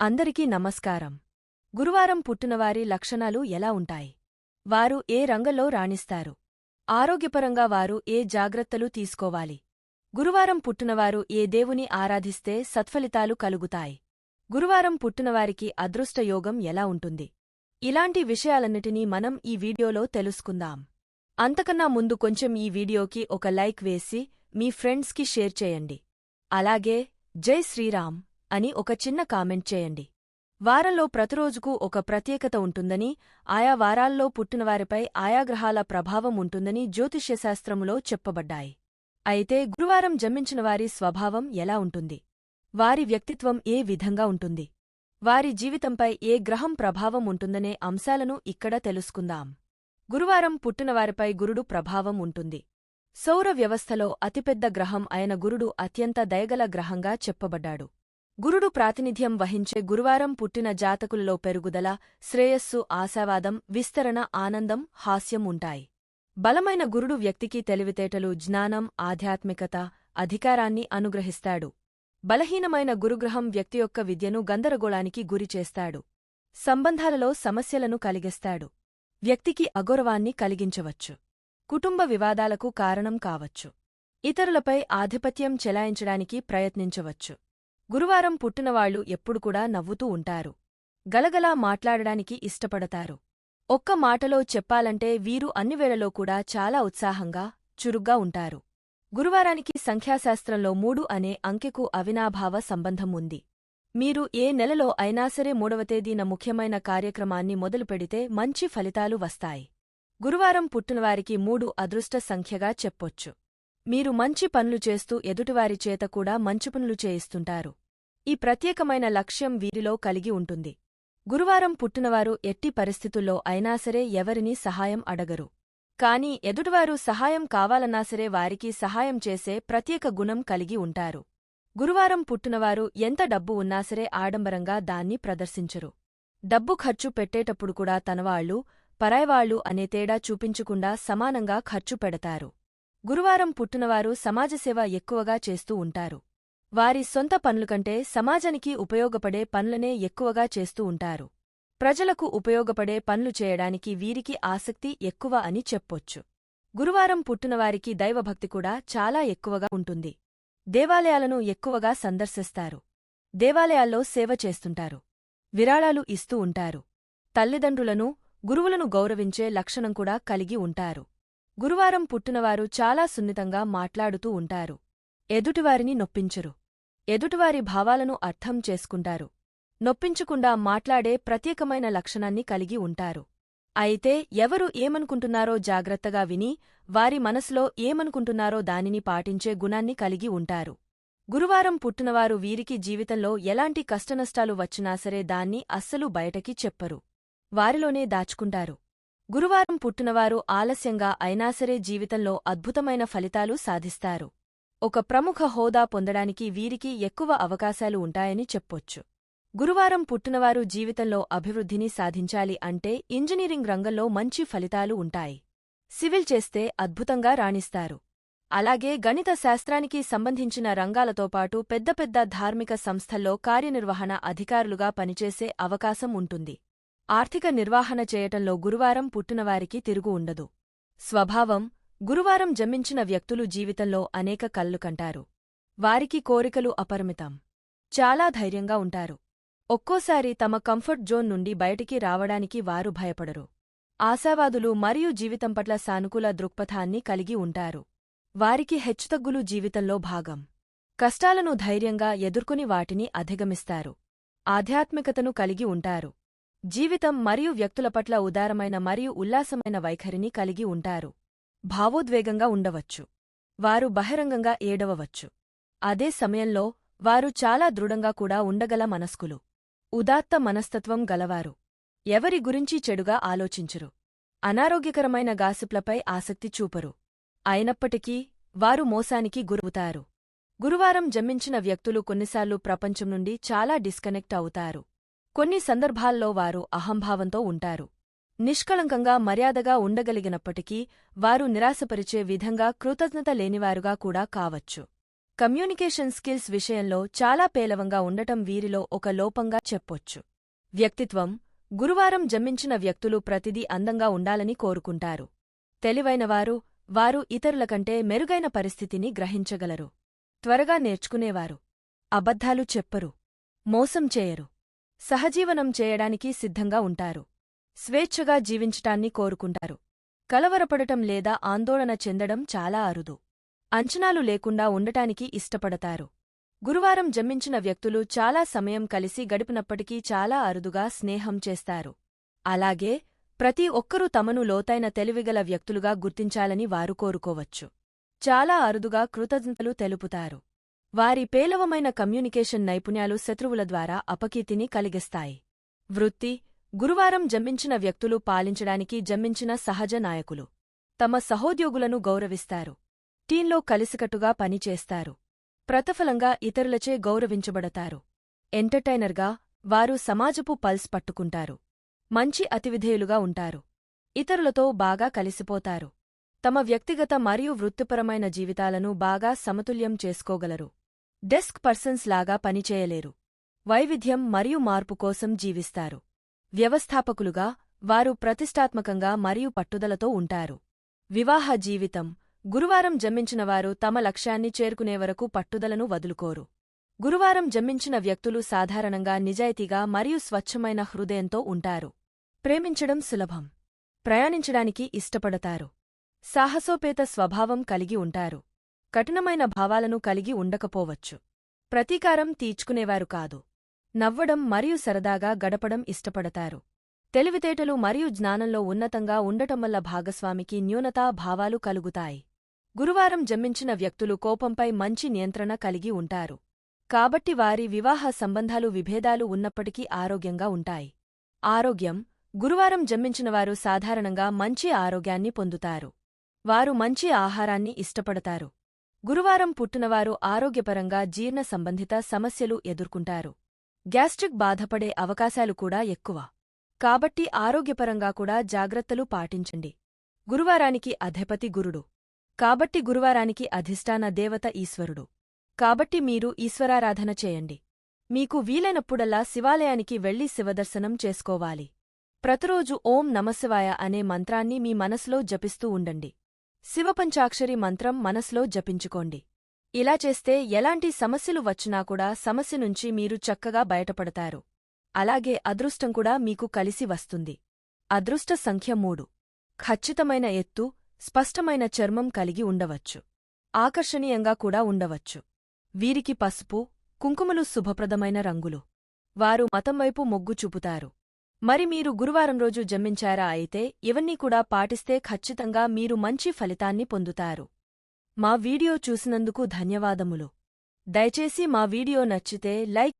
అందరికీ నమస్కారం. గురువారం పుట్టినవారి లక్షణాలు ఎలా ఉంటాయి? వారు ఏ రంగంలో రాణిస్తారు? ఆరోగ్యపరంగా వారు ఏ జాగ్రత్తలు తీసుకోవాలి? గురువారం పుట్టినవారు ఏ దేవుని ఆరాధిస్తే సత్ఫలితాలు కలుగుతాయి? గురువారం పుట్టినవారికి అదృష్టయోగం ఎలా ఉంటుంది? ఇలాంటి విషయాలన్నిటినీ మనం ఈ వీడియోలో తెలుసుకుందాం. అంతకన్నా ముందు కొంచెం ఈ వీడియోకి ఒక లైక్ వేసి మీ ఫ్రెండ్స్కి షేర్ చేయండి. అలాగే జై శ్రీరామ్! అని ఒక చిన్న కామెంట్ చేయండి. వారంలో ప్రతిరోజుకు ఒక ప్రత్యేకత ఉంటుందని ఆయా వారాల్లో పుట్టినవారిపై ఆయా గ్రహాల ప్రభావం ఉంటుందని జ్యోతిష్యశాస్త్రములో చెప్పబడ్డాయి. అయితే గురువారం జన్మించిన వారి స్వభావం ఎలా ఉంటుంది? వారి వ్యక్తిత్వం ఏ విధంగా ఉంటుంది? వారి జీవితంపై ఏ గ్రహం ప్రభావం ఉంటుందనే అంశాలను ఇక్కడ తెలుసుకుందాం. గురువారం పుట్టినవారిపై గురుడు ప్రభావం ఉంటుంది. సౌర వ్యవస్థలో అతిపెద్ద గ్రహం అయిన గురుడు అత్యంత దయగల గ్రహంగా చెప్పబడ్డాడు. గురుడు ప్రాతినిధ్యం వహించే గురువారం పుట్టిన జాతకులలో పెరుగుదల శ్రేయస్సు ఆశావాదం విస్తరణ ఆనందం హాస్యం ఉంటాయి. బలమైన గురుడు వ్యక్తికి తెలివితేటలు జ్ఞానం ఆధ్యాత్మికత అధికారాన్ని అనుగ్రహిస్తాడు. బలహీనమైన గురుగ్రహం వ్యక్తి యొక్క విద్యను గందరగోళానికి గురిచేస్తాడు సంబంధాలలో సమస్యలను కలిగిస్తాడు. వ్యక్తికి అగౌరవాన్ని కలిగించవచ్చు. కుటుంబ వివాదాలకు కారణం కావచ్చు. ఇతరులపై ఆధిపత్యం చెలాయించడానికి ప్రయత్నించవచ్చు. గురువారం పుట్టినవాళ్ళు ఎప్పుడు కూడా నవ్వుతూ ఉంటారు. గలగలా మాట్లాడడానికి ఇష్టపడతారు. ఒక్క మాటలో చెప్పాలంటే వీరు అన్నివేళలో కూడా చాలా ఉత్సాహంగా చురుగ్గా ఉంటారు. గురువారానికి సంఖ్యాశాస్త్రంలో మూడు అనే అంకెకు అవినాభావ సంబంధం ఉంది. మీరు ఏ నెలలో అయినా సరే మూడవ తేదీన ముఖ్యమైన కార్యక్రమాన్ని మొదలుపెడితే మంచి ఫలితాలు వస్తాయి. గురువారం పుట్టినవారికి మూడు అదృష్ట సంఖ్యగా చెప్పొచ్చు. మీరు మంచి పనులు చేస్తూ ఎదుటివారి చేత కూడా మంచి పనులు చేయిస్తుంటారు. ఈ ప్రత్యేకమైన లక్ష్యం వీరిలో కలిగి ఉంటుంది. గురువారం పుట్టినవారు ఎట్టి పరిస్థితుల్లో అయినా సరే ఎవరినీ సహాయం అడగరు. కాని ఎదుటివారు సహాయం కావాలన్నా సరే వారికి సహాయం చేసే ప్రత్యేక గుణం కలిగి ఉంటారు. గురువారం పుట్టినవారు ఎంత డబ్బు ఉన్నా సరే ఆడంబరంగా దాన్ని ప్రదర్శించరు. డబ్బు ఖర్చు పెట్టేటప్పుడు కూడా తనవాళ్ళు పరాయవాళ్ళు అనే తేడా చూపించకుండా సమానంగా ఖర్చు పెడతారు. గురువారం పుట్టినవారు సమాజసేవ ఎక్కువగా చేస్తూ ఉంటారు. వారి సొంత పనులకంటే సమాజానికి ఉపయోగపడే పనులనే ఎక్కువగా చేస్తూ ఉంటారు. ప్రజలకు ఉపయోగపడే పనులు చేయడానికి వీరికి ఆసక్తి ఎక్కువ అని చెప్పొచ్చు. గురువారం పుట్టినవారికి దైవభక్తి కూడా చాలా ఎక్కువగా ఉంటుంది. దేవాలయాలను ఎక్కువగా సందర్శిస్తారు. దేవాలయాల్లో సేవ చేస్తుంటారు. విరాళాలు ఇస్తూ ఉంటారు. తల్లిదండ్రులను గురువులను గౌరవించే లక్షణం కూడా కలిగి ఉంటారు. గురువారం పుట్టినవారు చాలా సున్నితంగా మాట్లాడుతూ ఉంటారు. ఎదుటివారిని నొప్పించరు. ఎదుటివారి భావాలను అర్థం చేసుకుంటారు. నొప్పించకుండా మాట్లాడే ప్రత్యేకమైన లక్షణాన్ని కలిగి ఉంటారు. అయితే ఎవరు ఏమనుకుంటున్నారో జాగ్రత్తగా విని వారి మనసులో ఏమనుకుంటున్నారో దానిని పాటించే గుణాన్ని కలిగి ఉంటారు. గురువారం పుట్టినవారు వీరికి జీవితంలో ఎలాంటి కష్టనష్టాలు వచ్చినా సరే దాన్ని అస్సలు బయటకి చెప్పరు. వారిలోనే దాచుకుంటారు. గురువారం పుట్టినవారు ఆలస్యంగా అయినాసరే జీవితంలో అద్భుతమైన ఫలితాలు సాధిస్తారు. ఒక ప్రముఖ హోదా పొందడానికి వీరికి ఎక్కువ అవకాశాలు ఉంటాయని చెప్పొచ్చు. గురువారం పుట్టినవారు జీవితంలో అభివృద్ధిని సాధించాలి అంటే ఇంజనీరింగ్ రంగంలో మంచి ఫలితాలు ఉంటాయి. సివిల్ చేస్తే అద్భుతంగా రాణిస్తారు. అలాగే గణిత శాస్త్రానికి సంబంధించిన రంగాలతో పాటు పెద్ద పెద్ద ధార్మిక సంస్థల్లో కార్యనిర్వహణ అధికారులుగా పనిచేసే అవకాశం ఉంటుంది. ఆర్థిక నిర్వహణ చేయటంలో గురువారం పుట్టినవారికి తిరుగు ఉండదు. స్వభావం గురువారం జన్మించిన వ్యక్తులు జీవితంలో అనేక కళ్ళు కంటారు. వారికి కోరికలు అపరిమితం. చాలా ధైర్యంగా ఉంటారు. ఒక్కోసారి తమ కంఫర్ట్ జోన్ నుండి బయటికి రావడానికి వారు భయపడరు. ఆశావాదులు మరియు జీవితం పట్ల సానుకూల దృక్పథాన్ని కలిగి ఉంటారు. వారికి హెచ్చుతగ్గులు జీవితంలో భాగం. కష్టాలను ధైర్యంగా ఎదుర్కొని వాటిని అధిగమిస్తారు. ఆధ్యాత్మికతను కలిగి ఉంటారు. జీవితం మరియు వ్యక్తుల పట్ల ఉదారమైన మరియు ఉల్లాసమైన వైఖరిని కలిగి ఉంటారు. భావోద్వేగంగా ఉండవచ్చు. వారు బహిరంగంగా ఏడవవచ్చు. అదే సమయంలో వారు చాలా దృఢంగా కూడా ఉండగల మనస్కులు. ఉదాత్త మనస్తత్వం గలవారు. ఎవరి గురించి చెడుగా ఆలోచించరు. అనారోగ్యకరమైన గాసిప్లపై ఆసక్తి చూపరు. అయినప్పటికీ వారు మోసానికి గురవుతారు. గురువారం జన్మించిన వ్యక్తులు కొన్నిసార్లు ప్రపంచం నుండి చాలా డిస్కనెక్ట్ అవుతారు. కొన్ని సందర్భాల్లో వారు అహంభావంతో ఉంటారు. నిష్కళంకంగా మర్యాదగా ఉండగలిగినప్పటికీ వారు నిరాశపరిచే విధంగా కృతజ్ఞత లేనివారుగా కూడా కావచ్చు. కమ్యూనికేషన్ స్కిల్స్ విషయంలో చాలా పేలవంగా ఉండటం వీరిలో ఒక లోపంగా చెప్పొచ్చు. వ్యక్తిత్వం గురువారం జన్మించిన వ్యక్తులు ప్రతిదీ అందంగా ఉండాలని కోరుకుంటారు. తెలివైనవారు వారు ఇతరుల కంటే మెరుగైన పరిస్థితిని గ్రహించగలరు. త్వరగా నేర్చుకునేవారు. అబద్ధాలు చెప్పరు. మోసం చేయరు. సహజీవనం చేయడానికి సిద్ధంగా ఉంటారు. స్వేచ్ఛగా జీవించటాన్ని కోరుకుంటారు. కలవరపడటం లేదా ఆందోళన చెందడం చాలా అరుదు. అంచనాలు లేకుండా ఉండటానికి ఇష్టపడతారు. గురువారం జన్మించిన వ్యక్తులు చాలా సమయం కలిసి గడిపినప్పటికీ చాలా అరుదుగా స్నేహం చేస్తారు. అలాగే ప్రతి ఒక్కరూ తమను లోతైన తెలివిగల వ్యక్తులుగా గుర్తించాలని వారు కోరుకోవచ్చు. చాలా అరుదుగా కృతజ్ఞతలు తెలుపుతారు. వారి పేలవమైన కమ్యూనికేషన్ నైపుణ్యాలు శత్రువుల ద్వారా అపకీర్తిని కలిగిస్తాయి. వృత్తి గురువారం జన్మించిన వ్యక్తులు పాలించడానికి జన్మించిన సహజ నాయకులు. తమ సహోద్యోగులను గౌరవిస్తారు. టీంలో కలిసికట్టుగా పనిచేస్తారు. ప్రతఫలంగా ఇతరులచే గౌరవించబడతారు. ఎంటర్టైనర్గా వారు సమాజపు పల్స్ పట్టుకుంటారు. మంచి అతివిధేయులుగా ఉంటారు. ఇతరులతో బాగా కలిసిపోతారు. తమ వ్యక్తిగత మరియు వృత్తిపరమైన జీవితాలను బాగా సమతుల్యం చేసుకోగలరు. డెస్క్ పర్సన్స్ లాగా పనిచేయలేరు. వైవిధ్యం మరియు మార్పు కోసం జీవిస్తారు. వ్యవస్థాపకులుగా వారు ప్రతిష్టాత్మకంగా మరియు పట్టుదలతో ఉంటారు. వివాహ జీవితం గురువారం జన్మించినవారు తమ లక్ష్యాన్ని చేరుకునే వరకు పట్టుదలను వదులుకోరు. గురువారం జన్మించిన వ్యక్తులు సాధారణంగా నిజాయితీగా మరియు స్వచ్ఛమైన హృదయంతో ఉంటారు. ప్రేమించడం సులభం. ప్రయాణించడానికి ఇష్టపడతారు. సాహసోపేత స్వభావం కలిగి ఉంటారు. కఠినమైన భావాలను కలిగి ఉండకపోవచ్చు. ప్రతీకారం తీర్చుకునేవారు కాదు. నవ్వడం మరియు సరదాగా గడపడం ఇష్టపడతారు. తెలివితేటలు మరియు జ్ఞానంలో ఉన్నతంగా ఉండటం వల్ల భాగస్వామికి న్యూనతా భావాలు కలుగుతాయి. గురువారం జన్మించిన వ్యక్తులు కోపంపై మంచి నియంత్రణ కలిగి ఉంటారు. కాబట్టి వారి వివాహ సంబంధాలు విభేదాలు ఉన్నప్పటికీ ఆరోగ్యంగా ఉంటాయి. ఆరోగ్యం గురువారం జన్మించినవారు సాధారణంగా మంచి ఆరోగ్యాన్ని పొందుతారు. వారు మంచి ఆహారాన్ని ఇష్టపడతారు. గురువారం పుట్టినవారు ఆరోగ్యపరంగా జీర్ణ సంబంధిత సమస్యలు ఎదుర్కొంటారు. గ్యాస్ట్రిక్ బాధపడే అవకాశాలు కూడా ఎక్కువ. కాబట్టి ఆరోగ్యపరంగా కూడా జాగ్రత్తలు పాటించండి. గురువారానికి అధిపతి గురుడు. కాబట్టి గురువారానికి అధిష్టాన దేవత ఈశ్వరుడు. కాబట్టి మీరు ఈశ్వరారాధన చేయండి. మీకు వీలైనప్పుడల్లా శివాలయానికి వెళ్ళి శివదర్శనం చేసుకోవాలి. ప్రతిరోజు ఓం నమశివాయ అనే మంత్రాన్ని మీ మనసులో జపిస్తూ ఉండండి. శివపంచాక్షరి మంత్రం మనసులో జపించుకోండి. ఇలా చేస్తే ఎలాంటి సమస్యలు వచ్చినా కూడా సమస్య నుంచి మీరు చక్కగా బయటపడతారు. అలాగే అదృష్టం కూడా మీకు కలిసి వస్తుంది. అదృష్ట సంఖ్య మూడు. ఖచ్చితమైన ఎత్తు స్పష్టమైన చర్మం కలిగి ఉండవచ్చు. ఆకర్షణీయంగా కూడా ఉండవచ్చు. వీరికి పసుపు కుంకుమలు శుభప్రదమైన రంగులు. వారు మతం వైపు మొగ్గు చూపుతారు. మరి మీరు గురువారం రోజు జన్మించారా అయితే ఇవన్నీ కూడా పాటిస్తే ఖచ్చితంగా మీరు మంచి ఫలితాన్ని పొందుతారు. మా వీడియో చూసినందుకు ధన్యవాదములు. దయచేసి మా వీడియో నచ్చితే లైక్